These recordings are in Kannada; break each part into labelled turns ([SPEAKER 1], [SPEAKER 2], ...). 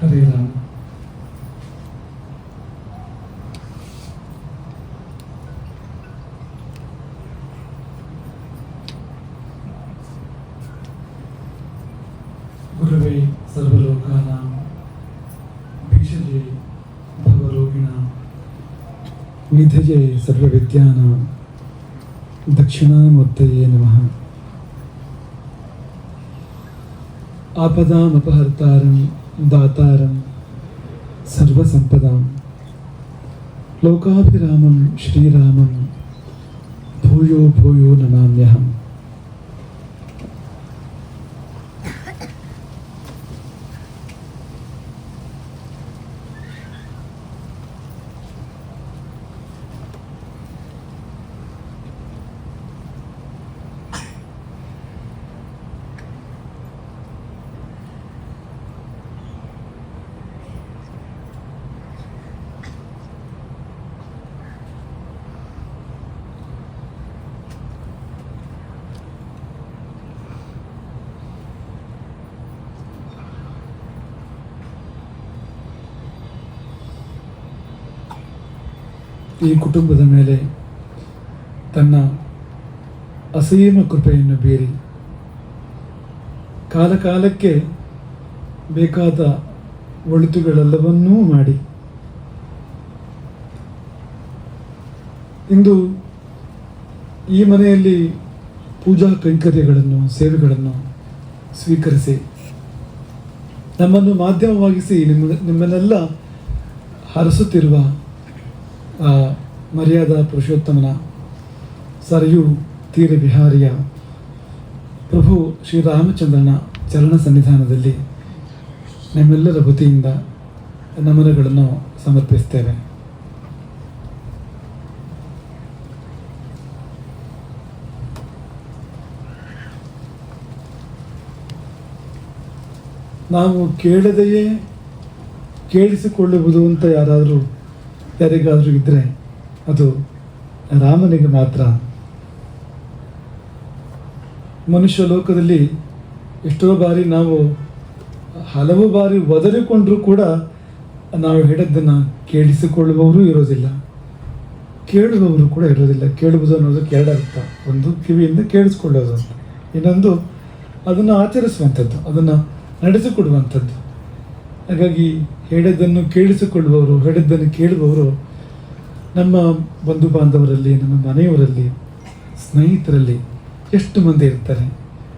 [SPEAKER 1] हरे राम गुरवे सर्वलोकानां भीषजे भवरोगिणां निधये सर्वविद्यानां दक्षिणामूर्तये नमः आपदामपहर्तारं दातारं सर्वसम्पदां लोकाभिरामं श्रीरामं भूयो भूयो नमाम्यहम् ಈ ಕುಟುಂಬದ ಮೇಲೆ ತನ್ನ ಅಸೀಮ ಕೃಪೆಯನ್ನು ಬೀರಿ ಕಾಲಕಾಲಕ್ಕೆ ಬೇಕಾದ ಒಳಿತುಗಳೆಲ್ಲವನ್ನೂ ಮಾಡಿ. ಇಂದು ಈ ಮನೆಯಲ್ಲಿ ಪೂಜಾ ಕೈಂಕರ್ಯಗಳನ್ನು, ಸೇವೆಗಳನ್ನು ಸ್ವೀಕರಿಸಿ, ನಮ್ಮನ್ನು ಮಾಧ್ಯಮವಾಗಿಸಿ, ನಿಮ್ಮ ನಿಮ್ಮನ್ನೆಲ್ಲ ಹರಸುತ್ತಿರುವ ಮರ್ಯಾದಾ ಪುರುಷೋತ್ತಮನ ಸರಯು ತೀರ ಬಿಹಾರಿಯ ಪ್ರಭು ಶ್ರೀರಾಮಚಂದ್ರನ ಚರಣ ಸನ್ನಿಧಾನದಲ್ಲಿ ನಮ್ಮೆಲ್ಲರ ವತಿಯಿಂದ ನಮನಗಳನ್ನು ಸಮರ್ಪಿಸ್ತೇವೆ. ನಾವು ಕೇಳದೆಯೇ ಕೇಳಿಸಿಕೊಳ್ಳುವುದು ಅಂತ ಯಾರಾದರೂ ಯಾರಿಗಾದರೂ ಇದ್ದರೆ ಅದು ರಾಮನಿಗೆ ಮಾತ್ರ. ಮನುಷ್ಯ ಲೋಕದಲ್ಲಿ ಎಷ್ಟೋ ಬಾರಿ ನಾವು ಹಲವು ಬಾರಿ ಒದರಿಕೊಂಡರೂ ಕೂಡ ನಾವು ಹೇಳಿದ್ದನ್ನು ಕೇಳಿಸಿಕೊಳ್ಳುವವರು ಇರೋದಿಲ್ಲ. ಕೇಳುವವರು ಕೂಡ ಇರೋದಿಲ್ಲ. ಕೇಳುವುದು ಅನ್ನೋದಕ್ಕೆ ಅರ್ಥ ಒಂದು ಕಿವಿಯಿಂದ ಕೇಳಿಸ್ಕೊಳ್ಳೋದು ಇನ್ನೊಂದು ಅದನ್ನು ಆಚರಿಸುವಂಥದ್ದು, ಅದನ್ನು ನಡೆಸಿಕೊಡುವಂಥದ್ದು. ಹಾಗಾಗಿ ಹೇಳಿದ್ದನ್ನು ಕೇಳಿಸಿಕೊಳ್ಳುವವರು, ಹೇಳಿದ್ದನ್ನು ಕೇಳುವವರು ನಮ್ಮ ಬಂಧು ಬಾಂಧವರಲ್ಲಿ, ನಮ್ಮ ಮನೆಯವರಲ್ಲಿ, ಸ್ನೇಹಿತರಲ್ಲಿ ಎಷ್ಟು ಮಂದಿ ಇರ್ತಾರೆ,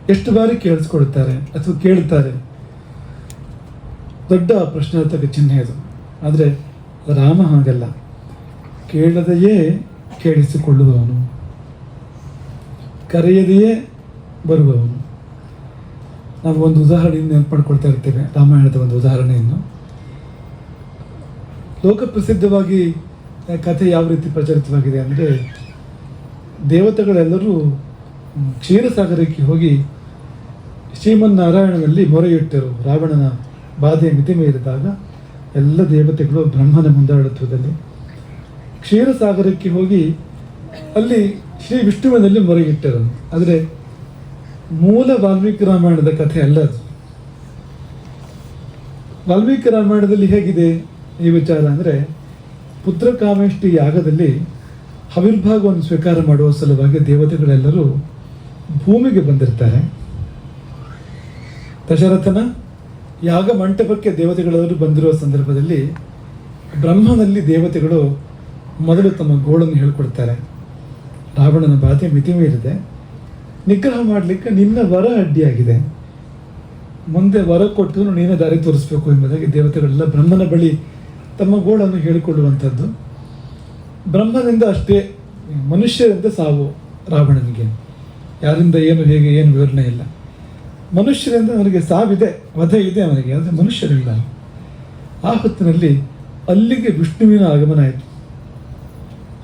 [SPEAKER 1] ಎಷ್ಟು ಬಾರಿ ಕೇಳಿಸ್ಕೊಳ್ತಾರೆ ಅಥವಾ ಕೇಳ್ತಾರೆ? ದೊಡ್ಡ ಪ್ರಶ್ನಾರ್ಥಕ ಚಿಹ್ನೆ ಅದು. ಆದರೆ ರಾಮ ಹಾಗಲ್ಲ. ಕೇಳದೆಯೇ ಕೇಳಿಸಿಕೊಳ್ಳುವವನು, ಕರೆಯದೆಯೇ ಬರುವವನು. ನಾವು ಒಂದು ಉದಾಹರಣೆಯನ್ನು ನೆನಪು ಮಾಡ್ಕೊಳ್ತಾ ಇರ್ತೇವೆ, ರಾಮಾಯಣದ ಒಂದು ಉದಾಹರಣೆಯನ್ನು. ಲೋಕಪ್ರಸಿದ್ಧವಾಗಿ ಕಥೆ ಯಾವ ರೀತಿ ಪ್ರಚಲಿತವಾಗಿದೆ ಅಂದರೆ, ದೇವತೆಗಳೆಲ್ಲರೂ ಕ್ಷೀರಸಾಗರಕ್ಕೆ ಹೋಗಿ ಶ್ರೀಮನ್ನಾರಾಯಣನಲ್ಲಿ ಮೊರೆಯಿಟ್ಟರು. ರಾವಣನ ಬಾಧೆ ಮಿತಿ ಮೀರಿದಾಗ ಎಲ್ಲ ದೇವತೆಗಳು ಬ್ರಹ್ಮನ ಮುಂದಾಳತ್ವದಲ್ಲಿ. ಕ್ಷೀರಸಾಗರಕ್ಕೆ ಹೋಗಿ ಅಲ್ಲಿ ಶ್ರೀ ವಿಷ್ಣುವಿನಲ್ಲಿ ಮೊರೆಯಿಟ್ಟರು. ಆದರೆ ಮೂಲ ವಾಲ್ಮೀಕಿ ರಾಮಾಯಣದ ಕಥೆ ಅಲ್ಲ ಅದು. ವಾಲ್ಮೀಕಿ ರಾಮಾಯಣದಲ್ಲಿ ಹೇಗಿದೆ ಈ ವಿಚಾರ ಅಂದರೆ ಪುತ್ರಕಾಮೇಷ್ಟಿ ಯಾಗದಲ್ಲಿ ಹವಿರ್ಭಾಗವನ್ನು ಸ್ವೀಕಾರ ಮಾಡುವ ಸಲುವಾಗಿ ದೇವತೆಗಳೆಲ್ಲರೂ ಭೂಮಿಗೆ ಬಂದಿರ್ತಾರೆ. ದಶರಥನ ಯಾಗ ಮಂಟಪಕ್ಕೆ ದೇವತೆಗಳೆಲ್ಲರೂ ಬಂದಿರುವ ಸಂದರ್ಭದಲ್ಲಿ ಬ್ರಹ್ಮನಲ್ಲಿ ದೇವತೆಗಳು ಮೊದಲು ತಮ್ಮ ಗೋಳನ್ನು ಹೇಳ್ಕೊಡ್ತಾರೆ. ರಾವಣನ ಬಾಧೆ ಮಿತಿ ಮೀರಿದೆ ನಿಗ್ರಹ ಮಾಡಲಿಕ್ಕೆ ನಿನ್ನ ವರ ಅಡ್ಡಿಯಾಗಿದೆ. ಮುಂದೆ ವರ ಕೊಟ್ಟು ನೀನೇ ದಾರಿ ತೋರಿಸ್ಬೇಕು ಎಂಬುದಾಗಿ ದೇವತೆಗಳೆಲ್ಲ ಬ್ರಹ್ಮನ ಬಳಿ ತಮ್ಮ ಗೋಳನ್ನು ಹೇಳಿಕೊಳ್ಳುವಂಥದ್ದು. ಬ್ರಹ್ಮನಿಂದ ಅಷ್ಟೇ, ಮನುಷ್ಯರಿಂದ ಸಾವು ರಾವಣನಿಗೆ. ಯಾರಿಂದ ಏನು, ಹೇಗೆ, ಏನು ವಿವರಣೆ ಇಲ್ಲ. ಮನುಷ್ಯರಿಂದ ಅವನಿಗೆ ಸಾವಿದೆ, ವಧೆ ಇದೆ ಅವನಿಗೆ ಅಂದರೆ ಮನುಷ್ಯರಿಲ್ಲ. ಆ ಹೊತ್ತಿನಲ್ಲಿ ಅಲ್ಲಿಗೆ ವಿಷ್ಣುವಿನ ಆಗಮನ ಆಯಿತು.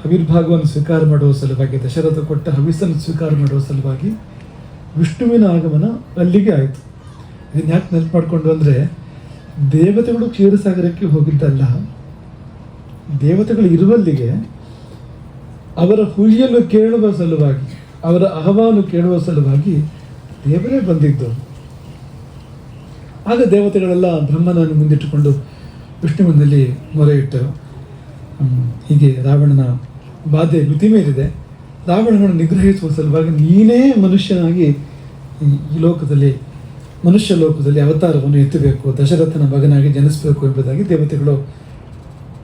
[SPEAKER 1] ಹವಿರ್ಭಾಗವನ್ನು ಸ್ವೀಕಾರ ಮಾಡುವ ಸಲುವಾಗಿ, ದಶರಥ ಕೊಟ್ಟ ಹವಿಸನ್ನು ಸ್ವೀಕಾರ ಮಾಡುವ ಸಲುವಾಗಿ ವಿಷ್ಣುವಿನ ಆಗಮನ ಅಲ್ಲಿಗೆ ಆಯಿತು. ಇದನ್ನು ಯಾಕೆ ನೆನಪು ಮಾಡಿಕೊಂಡು ಅಂದರೆ, ದೇವತೆಗಳು ಕ್ಷೀರಸಾಗರಕ್ಕೆ ಹೋಗಿದ್ದಲ್ಲ, ದೇವತೆಗಳು ಇರುವಲ್ಲಿಗೆ ಅವರ ಹುಯಿಯನ್ನು ಕೇಳುವ ಸಲುವಾಗಿ, ಅವರ ಅಹವಾಲು ಕೇಳುವ ಸಲುವಾಗಿ ದೇವರೇ ಬಂದಿದ್ದರು ಆಗ ದೇವತೆಗಳೆಲ್ಲ ಬ್ರಹ್ಮನನ್ನು ಮುಂದಿಟ್ಟುಕೊಂಡು ವಿಷ್ಣುವಿನಲ್ಲಿ ಮೊರೆ ಇಟ್ಟರು. ಹೀಗೆ ರಾವಣನ ಬಾಧೆ ಮಿತಿ ಮೇಲಿದೆ ರಾವಣನನ್ನು ನಿಗ್ರಹಿಸುವ ಸಲುವಾಗಿ ನೀನೇ ಮನುಷ್ಯನಾಗಿ ಈ- ಲೋಕದಲ್ಲಿ, ಮನುಷ್ಯ ಲೋಕದಲ್ಲಿ ಅವತಾರವನ್ನು ಎತ್ತಬೇಕು. ದಶರಥನ ಮಗನಾಗಿ ಜನಿಸಬೇಕು ಎಂಬುದಾಗಿ ದೇವತೆಗಳು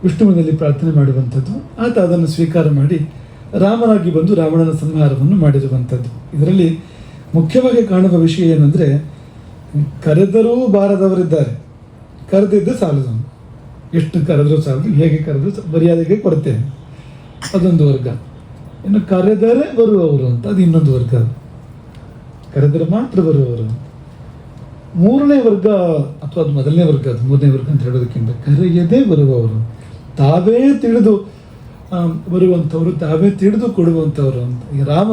[SPEAKER 1] ವಿಷ್ಣುವಿನಲ್ಲಿ ಪ್ರಾರ್ಥನೆ ಮಾಡುವಂಥದ್ದು. ಆತ ಅದನ್ನು ಸ್ವೀಕಾರ ಮಾಡಿ ರಾಮನಾಗಿ ಬಂದು ರಾವಣನ ಸಂಹಾರವನ್ನು ಮಾಡಿರುವಂಥದ್ದು. ಇದರಲ್ಲಿ ಮುಖ್ಯವಾಗಿ ಕಾಣುವ ವಿಷಯ ಏನಂದರೆ, ಕರೆದರೂ ಬಾರದವರಿದ್ದಾರೆ. ಕರೆದಿದ್ದು ಸಾಲದು. ಎಷ್ಟು ಕರೆದರೂ ಸಾಲದು, ಹೇಗೆ ಕರೆದರೂ ಮರ್ಯಾದೆಗೆ ಕೊಡ್ತೇನೆ ಅದೊಂದು ವರ್ಗ. ಇನ್ನು ಕರೆದರೆ ಬರುವವರು ಅಂತ ಅದು ಇನ್ನೊಂದು ವರ್ಗ. ಕರೆದರೆ ಮಾತ್ರ ಬರುವವರು. ಮೂರನೇ ವರ್ಗ ಅಥವಾ ಅದು ಮೊದಲನೇ ವರ್ಗ, ಅದು ಮೂರನೇ ವರ್ಗ ಅಂತ ಹೇಳೋದಕ್ಕಿಂತ ಕರೆಯದೇ ಬರುವವರು. ತಾವೇ ತಿಳಿದು ಬರುವಂಥವ್ರು, ತಾವೇ ತಿಳಿದು ಕೊಡುವಂಥವ್ರು ಅಂತ. ಈಗ ರಾಮ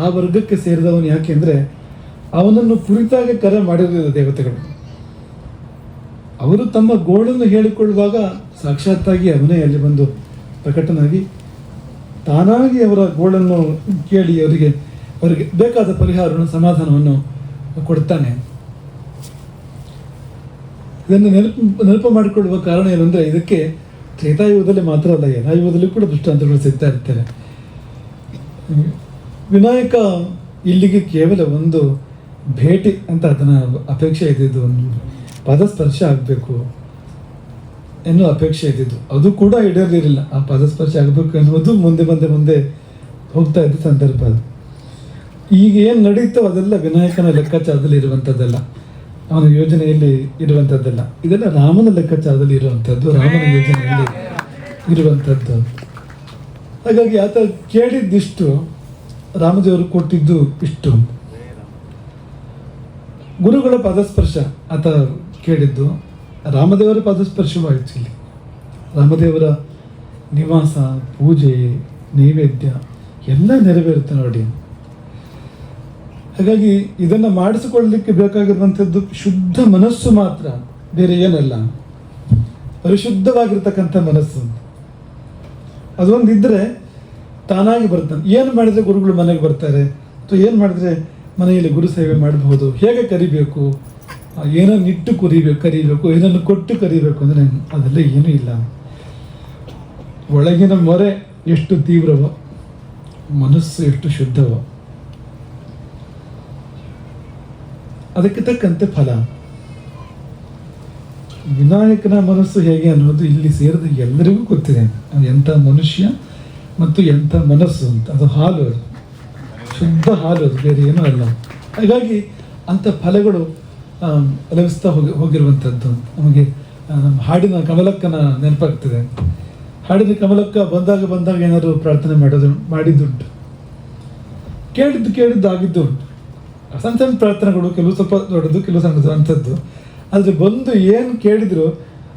[SPEAKER 1] ಆ ವರ್ಗಕ್ಕೆ ಸೇರಿದವನು ಯಾಕೆಂದ್ರೆ ಅವನನ್ನು ಕುರಿತಾಗಿ ಕರೆ ಮಾಡಿರಲಿಲ್ಲ ದೇವತೆಗಳು. ಅವರು ತಮ್ಮ ಗೋಳನ್ನು ಹೇಳಿಕೊಳ್ಳುವಾಗ ಸಾಕ್ಷಾತ್ತಾಗಿ ಅವನೇ ಅಲ್ಲಿ ಬಂದು ಪ್ರಕಟನಾಗಿ ತಾನಾಗಿ ಅವರ ಗೋಳನ್ನು ಕೇಳಿ ಅವರಿಗೆ ಅವರಿಗೆ ಬೇಕಾದ ಪರಿಹಾರವನ್ನು, ಸಮಾಧಾನವನ್ನು ಕೊಡ್ತಾನೆ. ಇದನ್ನು ನೆನಪು ನೆನಪು ಮಾಡಿಕೊಳ್ಳುವ ಕಾರಣ ಏನಂದರೆ, ಇದಕ್ಕೆ ತ್ರೇತಾಯುಗದಲ್ಲಿ ಮಾತ್ರ ಅಲ್ಲ, ಏನಾಯುಗದಲ್ಲಿ ಕೂಡ ದೃಷ್ಟಾಂತಗಳು ಸಿಗ್ತಾ ಇರ್ತಾರೆ ವಿನಾಯಕ ಇಲ್ಲಿಗೆ ಕೇವಲ ಒಂದು ಭೇಟಿ ಅಂತ ಅದನ್ನ ಅಪೇಕ್ಷೆ ಇದ್ದಿದ್ದು ಒಂದು ಪದಸ್ಪರ್ಶ ಆಗಬೇಕು. ಎನ್ನುವ ಅಪೇಕ್ಷೆ ಇದ್ದಿದ್ದು. ಅದು ಕೂಡ ಈಡೇರಲಿಲ್ಲ ಆ ಪದಸ್ಪರ್ಶ ಆಗಬೇಕು ಅನ್ನೋದು ಮುಂದೆ ಮುಂದೆ ಮುಂದೆ ಹೋಗ್ತಾ ಇದ್ದ ಸಂದರ್ಭ ಅದು. ಈಗ ಏನು ನಡೀತೋ ಅದೆಲ್ಲ ವಿನಾಯಕನ ಲೆಕ್ಕಾಚಾರದಲ್ಲಿ ಇರುವಂಥದ್ದಲ್ಲ ಅವನ ಯೋಜನೆಯಲ್ಲಿ ಇರುವಂಥದ್ದಲ್ಲ ಇದೆಲ್ಲ ರಾಮನ ಲೆಕ್ಕಾಚಾರದಲ್ಲಿ ಇರುವಂಥದ್ದು ರಾಮನ ಯೋಜನೆಯಲ್ಲಿ ಇರುವಂಥದ್ದು ಹಾಗಾಗಿ ಆತ ಕೇಳಿದ್ದಿಷ್ಟು ರಾಮದೇವರು ಕೊಟ್ಟಿದ್ದು ಇಷ್ಟು. ಗುರುಗಳ ಪದಸ್ಪರ್ಶ ಆತ ಕೇಳಿದ್ದು. ರಾಮದೇವರ ಪದಸ್ಪರ್ಶವಾಯಿತು ಇಲ್ಲಿ ರಾಮದೇವರ ನಿವಾಸ, ಪೂಜೆ, ನೈವೇದ್ಯ ಎಲ್ಲ ನೆರವೇರುತ್ತೆ ನೋಡಿ. ಹಾಗಾಗಿ ಇದನ್ನು ಮಾಡಿಸಿಕೊಳ್ಳಲಿಕ್ಕೆ ಬೇಕಾಗಿರುವಂಥದ್ದು ಶುದ್ಧ ಮನಸ್ಸು ಮಾತ್ರ, ಬೇರೆ ಏನಲ್ಲ. ಪರಿಶುದ್ಧವಾಗಿರ್ತಕ್ಕಂಥ ಮನಸ್ಸು. ಅದೊಂದು ಇದ್ದರೆ ತಾನಾಗಿ ಬರ್ತಾನೆ ಏನು ಮಾಡಿದ್ರೆ ಗುರುಗಳು ಮನೆಗೆ ಬರ್ತಾರೆ? ಅಥವಾ ಏನು ಮಾಡಿದ್ರೆ ಮನೆಯಲ್ಲಿ ಗುರು ಸೇವೆ ಮಾಡಬಹುದು? ಹೇಗೆ ಕರಿಬೇಕು? ಏನನ್ನು ಇಟ್ಟು ಕುರಿಬೇಕು ಕರಿಬೇಕು, ಏನನ್ನು ಕೊಟ್ಟು ಕರಿಬೇಕು ಅಂದರೆ ಅದೆಲ್ಲ ಏನೂ ಇಲ್ಲ. ಒಳಗಿನ ಮೊರೆ ಎಷ್ಟು ತೀವ್ರವೋ, ಮನಸ್ಸು ಎಷ್ಟು ಶುದ್ಧವೋ. ಅದಕ್ಕೆ ತಕ್ಕಂತೆ ಫಲ. ವಿನಾಯಕನ ಮನಸ್ಸು ಹೇಗೆ ಅನ್ನೋದು ಇಲ್ಲಿ ಸೇರಿದ ಎಲ್ಲರಿಗೂ ಗೊತ್ತಿದೆ. ಅದು ಎಂಥ ಮನುಷ್ಯ ಮತ್ತು ಎಂಥ ಮನಸ್ಸು ಅಂತ. ಅದು ಹಾಲು ಅದು. ಶುದ್ಧ ಹಾಲು ಅದು, ಬೇರೆ ಏನೂ ಅಲ್ಲ. ಹಾಗಾಗಿ ಅಂಥ ಫಲಗಳು ಲಭಿಸ್ತಾ ಹೋಗಿ ಹೋಗಿರುವಂಥದ್ದು ನಮಗೆ ನಮ್ಮ ಹಾಡಿನ ಕಮಲಕ್ಕನ ನೆನಪಾಗ್ತದೆ. ಹಾಡಿನ ಕಮಲಕ್ಕ ಬಂದಾಗ ಬಂದಾಗ ಏನಾದರೂ ಪ್ರಾರ್ಥನೆ ಮಾಡೋದು, ಮಾಡಿದ್ದುಂಟು. ಕೇಳಿದ್ದು ಕೇಳಿದ್ದು ಆಗಿದ್ದು ಉಂಟು ಸಣ್ಣ ಸಣ್ಣ ಪ್ರಾರ್ಥನೆಗಳು, ಕೆಲವು ಸ್ವಲ್ಪ ದೊಡ್ಡದು, ಕೆಲವು ಸಣ್ಣದು ಅಂಥದ್ದು ಆದರೆ ಬಂದು ಏನು ಕೇಳಿದ್ರು,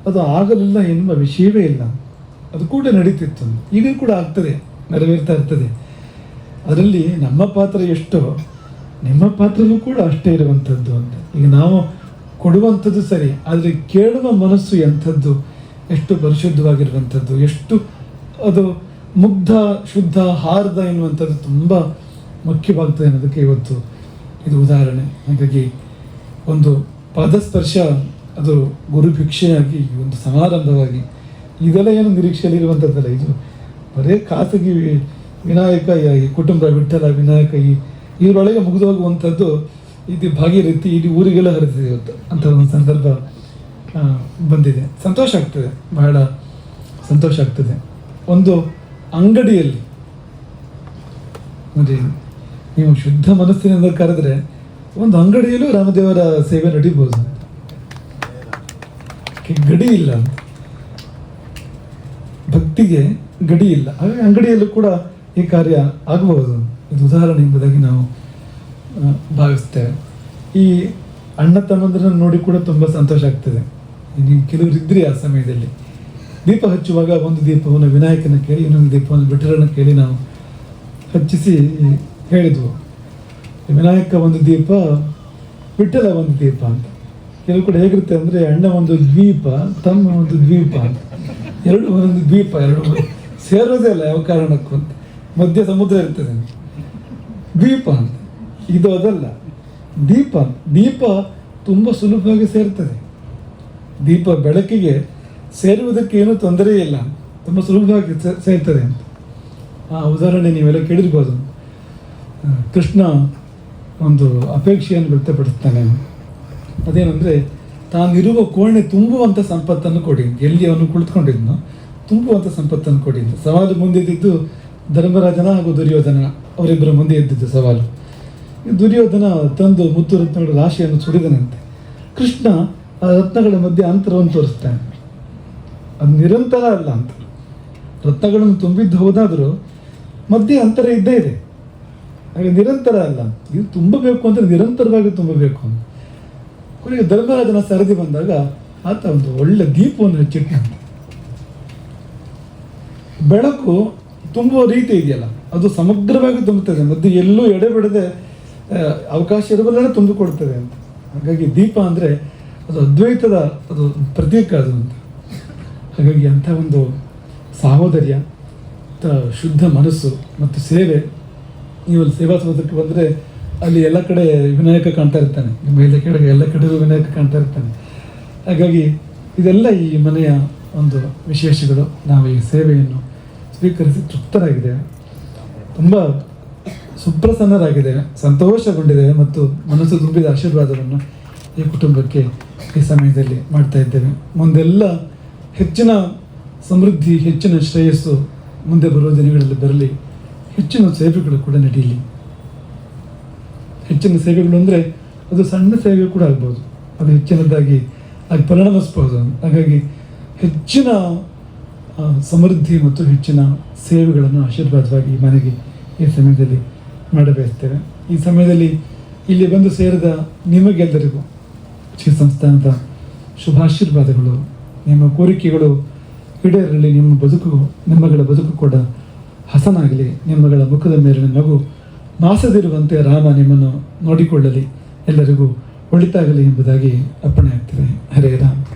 [SPEAKER 1] ಅದು ಆಗಲಿಲ್ಲ ಎನ್ನುವ ವಿಷಯವೇ ಇಲ್ಲ. ಅದು ಕೂಡ ನಡೀತಿತ್ತು. ಈಗ ಕೂಡ ಆಗ್ತದೆ, ನೆರವೇರ್ತಾ ಇರ್ತದೆ. ಅದರಲ್ಲಿ ನಮ್ಮ ಪಾತ್ರ ಎಷ್ಟೋ ನಿಮ್ಮ ಪಾತ್ರವೂ ಕೂಡ ಅಷ್ಟೇ ಇರುವಂಥದ್ದು ಅಂತ. ಈಗ ನಾವು ಕೊಡುವಂಥದ್ದು ಸರಿ, ಆದರೆ ಕೇಳುವ ಮನಸ್ಸು ಎಂಥದ್ದು? ಎಷ್ಟು ಪರಿಶುದ್ಧವಾಗಿರುವಂಥದ್ದು? ಎಷ್ಟು ಅದು ಮುಗ್ಧ, ಶುದ್ಧ, ಹಾರದ ಎನ್ನುವಂಥದ್ದು ತುಂಬ ಮುಖ್ಯವಾಗ್ತದೆ ಅನ್ನೋದಕ್ಕೆ ಇವತ್ತು ಇದು ಉದಾಹರಣೆ. ಹಾಗಾಗಿ ಒಂದು ಪಾದಸ್ಪರ್ಶ, ಅದು ಗುರು ಭಿಕ್ಷೆಯಾಗಿ ಒಂದು ಸಮಾರಂಭವಾಗಿ ಇದೆಲ್ಲ ಏನು ನಿರೀಕ್ಷೆಯಲ್ಲಿರುವಂಥದ್ದಲ್ಲ ಇದು ಬರೇ ಖಾಸಗಿ ವಿನಾಯಕ, ಈ ಕುಟುಂಬ, ವಿಠಲ ವಿನಾಯಕ, ಈ ಇವರೊಳಗೆ ಮುಗಿದು ಹೋಗುವಂಥದ್ದು ಇದು ರೀತಿ ಇಡೀ ಊರಿಗೆಲ್ಲ ಹರಿದಿದೆ ಇವತ್ತು ಅಂತ ಒಂದು ಸಂದರ್ಭ ಬಂದಿದೆ. ಸಂತೋಷ ಆಗ್ತದೆ, ಬಹಳ ಸಂತೋಷ ಆಗ್ತದೆ. ಒಂದು ಅಂಗಡಿಯಲ್ಲಿ ನೋಡಿ ನೀವು ಶುದ್ಧ ಮನಸ್ಸಿನಿಂದ ಕರೆದ್ರೆ ಒಂದು ಅಂಗಡಿಯಲ್ಲೂ ರಾಮದೇವರ ಸೇವೆ ನಡೀಬೋದು. ಗಡಿ ಇಲ್ಲ ಭಕ್ತಿಗೆ ಗಡಿ ಇಲ್ಲ. ಹಾಗೆ ಅಂಗಡಿಯಲ್ಲೂ ಕೂಡ ಈ ಕಾರ್ಯ ಆಗಬಹುದು ಇದು ಉದಾಹರಣೆ ಎಂಬುದಾಗಿ ನಾವು ಭಾವಿಸ್ತೇವೆ. ಈ ಅಣ್ಣ ತಮ್ಮಂದಿರನ್ನು ನೋಡಿ ಕೂಡ ತುಂಬ ಸಂತೋಷ ಆಗ್ತದೆ. ನೀವು ಕೆಲವರು ಇದ್ರಿ ಆ ಸಮಯದಲ್ಲಿ. ದೀಪ ಹಚ್ಚುವಾಗ ಒಂದು ದೀಪವನ್ನು ವಿನಾಯಕನ ಕೇಳಿ, ಇನ್ನೊಂದು ದೀಪವನ್ನು ಬಿಟ್ಟರನ್ನ ಕೇಳಿ ನಾವು ಹಚ್ಚಿಸಿ ಹೇಳಿದ್ವು. ವಿನಾಯಕ ಒಂದು ದೀಪ ವಿಠಲ ಒಂದು ದೀಪ ಅಂತ. ಕೆಲವು ಕೂಡ ಹೇಗಿರುತ್ತೆ ಅಂದರೆ ಅಣ್ಣ ಒಂದು ದ್ವೀಪ, ತಮ್ಮ ಒಂದು ದ್ವೀಪ ಅಂತ. ಎರಡು ಒಂದೊಂದು ದ್ವೀಪ, ಎರಡು ಸೇರೋದೇ ಅಲ್ಲ ಯಾವ ಕಾರಣಕ್ಕೂ ಅಂತ. ಮಧ್ಯ ಸಮುದ್ರ ಇರ್ತದೆ. ದ್ವೀಪ ಅಂತ. ಇದು ಅದಲ್ಲ. ದೀಪ ದೀಪ ತುಂಬ ಸುಲಭವಾಗಿ ಸೇರ್ತದೆ. ದೀಪ ಬೆಳಕಿಗೆ ಸೇರುವುದಕ್ಕೆ ಏನೂ ತೊಂದರೆ ಇಲ್ಲ. ತುಂಬ ಸುಲಭವಾಗಿ ಸೇರ್ತದೆ ಅಂತ. ಆ ಉದಾಹರಣೆ ನೀವೆಲ್ಲ ಕೇಳಿರ್ಬೋದು. ಕೃಷ್ಣ ಒಂದು ಅಪೇಕ್ಷೆಯನ್ನು ವ್ಯಕ್ತಪಡಿಸ್ತಾನೆ. ಅದೇನೆಂದರೆ ತಾನಿರುವ ಕೋಣೆ ತುಂಬುವಂಥ ಸಂಪತ್ತನ್ನು ಕೊಡಿ ಎಲ್ಲಿ ಅವನು ಕುಳಿತುಕೊಂಡಿದ್ನೋ ತುಂಬುವಂಥ ಸಂಪತ್ತನ್ನು ಕೊಡಿ ಸವಾಲು ಮುಂದಿದ್ದು ಧರ್ಮರಾಜನ ಹಾಗೂ ದುರ್ಯೋಧನ ಅವರಿಬ್ಬರ ಮುಂದೆ ಎದ್ದಿದ್ದು ಸವಾಲು. ದುರ್ಯೋಧನ ತಂದು ಮುತ್ತು ರತ್ನಗಳ ರಾಶಿಯನ್ನು ಸುಡಿದನಂತೆ ಕೃಷ್ಣ ಆ ರತ್ನಗಳ ಮಧ್ಯೆ ಅಂತರವನ್ನು ತೋರಿಸ್ತಾನೆ. ಅದು ನಿರಂತರ ಅಲ್ಲ ಅಂತ. ರತ್ನಗಳನ್ನು ತುಂಬಿದ್ದು ಹೋದಾದರೂ ಮಧ್ಯೆ ಅಂತರ ಇದ್ದೇ ಇದೆ. ಹಾಗೆ ನಿರಂತರ ಅಲ್ಲ. ಇದು ತುಂಬಬೇಕು ಅಂದರೆ ನಿರಂತರವಾಗಿ ತುಂಬಬೇಕು ಅಂತ. ಕೊನೆಗೆ ಧರ್ಮರಾಜನ ಸರದಿ ಬಂದಾಗ ಆತ ಒಂದು ಒಳ್ಳೆ ದೀಪವನ್ನು ಹಚ್ಚಿಟ್ಟಂತೆ ಬೆಳಕು ತುಂಬುವ ರೀತಿ ಇದೆಯಲ್ಲ, ಅದು ಸಮಗ್ರವಾಗಿ ತುಂಬುತ್ತದೆ ಮಧ್ಯೆ ಎಲ್ಲೂ ಎಡೆಬಿಡದೆ ಬಿಡದೆ ಅವಕಾಶ ತುಂಬಿ ತುಂಬಿಕೊಡ್ತದೆ ಅಂತ. ಹಾಗಾಗಿ ದೀಪ ಅಂದರೆ ಅದು ಅದ್ವೈತದ, ಅದು ಪ್ರತೀಕ ಅದು ಅಂತ. ಹಾಗಾಗಿ ಅಂಥ ಒಂದು ಸಾಹೋದರ್ಯ ಶುದ್ಧ ಮನಸ್ಸು ಮತ್ತು ಸೇವೆ. ನೀವು ಸೇವಾ ಸೌಧಕ್ಕೆ ಬಂದರೆ ಅಲ್ಲಿ ಎಲ್ಲ ಕಡೆ ವಿನಾಯಕ ಕಾಣ್ತಾ ಇರ್ತಾನೆ. ನಿಮ್ಮ ಎಲ್ಲ ಕಡೆಗೆ ಎಲ್ಲ ಕಡೆಗೂ ವಿನಾಯಕ ಕಾಣ್ತಾ ಇರ್ತಾನೆ. ಹಾಗಾಗಿ ಇದೆಲ್ಲ ಈ ಮನೆಯ ಒಂದು ವಿಶೇಷಗಳು. ನಾವು ಈ ಸೇವೆಯನ್ನು ಸ್ವೀಕರಿಸಿ ತೃಪ್ತರಾಗಿದೆ. ತುಂಬ ಸುಪ್ರಸನ್ನರಾಗಿದೆ, ಸಂತೋಷಗೊಂಡಿದೆ ಮತ್ತು ಮನಸ್ಸು ತುಂಬಿದ ಆಶೀರ್ವಾದವನ್ನು ಈ ಕುಟುಂಬಕ್ಕೆ ಈ ಸಮಯದಲ್ಲಿ ಮಾಡ್ತಾ ಇದ್ದೇವೆ ಮುಂದೆಲ್ಲ ಹೆಚ್ಚಿನ ಸಮೃದ್ಧಿ, ಹೆಚ್ಚಿನ ಶ್ರೇಯಸ್ಸು ಮುಂದೆ ಬರುವ ದಿನಗಳಲ್ಲಿ ಬರಲಿ. ಹೆಚ್ಚಿನ ಸೇವೆಗಳು ಕೂಡ ನಡೀಲಿ ಹೆಚ್ಚಿನ ಸೇವೆಗಳು ಅಂದರೆ ಅದು ಸಣ್ಣ ಸೇವೆ ಕೂಡ ಆಗ್ಬೋದು. ಅದು ಹೆಚ್ಚಿನದಾಗಿ ಆಗಿ ಪರಿಣಮಿಸ್ಬೋದು ಹಾಗಾಗಿ ಹೆಚ್ಚಿನ ಸಮೃದ್ಧಿ ಮತ್ತು ಹೆಚ್ಚಿನ ಸೇವೆಗಳನ್ನು ಆಶೀರ್ವಾದವಾಗಿ ಮನೆಗೆ ಈ ಸಮಯದಲ್ಲಿ ಮಾಡಬಯಸ್ತೇವೆ ಈ ಸಮಯದಲ್ಲಿ ಇಲ್ಲಿ ಬಂದು ಸೇರಿದ ನಿಮಗೆಲ್ಲರಿಗೂ ಶ್ರೀ ಸಂಸ್ಥಾನದ ಶುಭಾಶೀರ್ವಾದಗಳು, ನಿಮ್ಮ ಕೋರಿಕೆಗಳು ಈಡೇರಲಿ, ನಿಮ್ಮ ಬದುಕು, ನಿಮ್ಮಗಳ ಬದುಕು ಕೂಡ ಹಸನಾಗಲಿ, ನಿಮ್ಮಗಳ ಮುಖದ ಮೇಲಿನ ನಗು ಮಾಸದಿರುವಂತೆ ರಾಮ ನಿಮ್ಮನ್ನು ನೋಡಿಕೊಳ್ಳಲಿ. ಎಲ್ಲರಿಗೂ ಒಳಿತಾಗಲಿ ಎಂಬುದಾಗಿ ಅಪ್ಪಣೆ ಆಗ್ತದೆ ಹರೇ ರಾಮ್.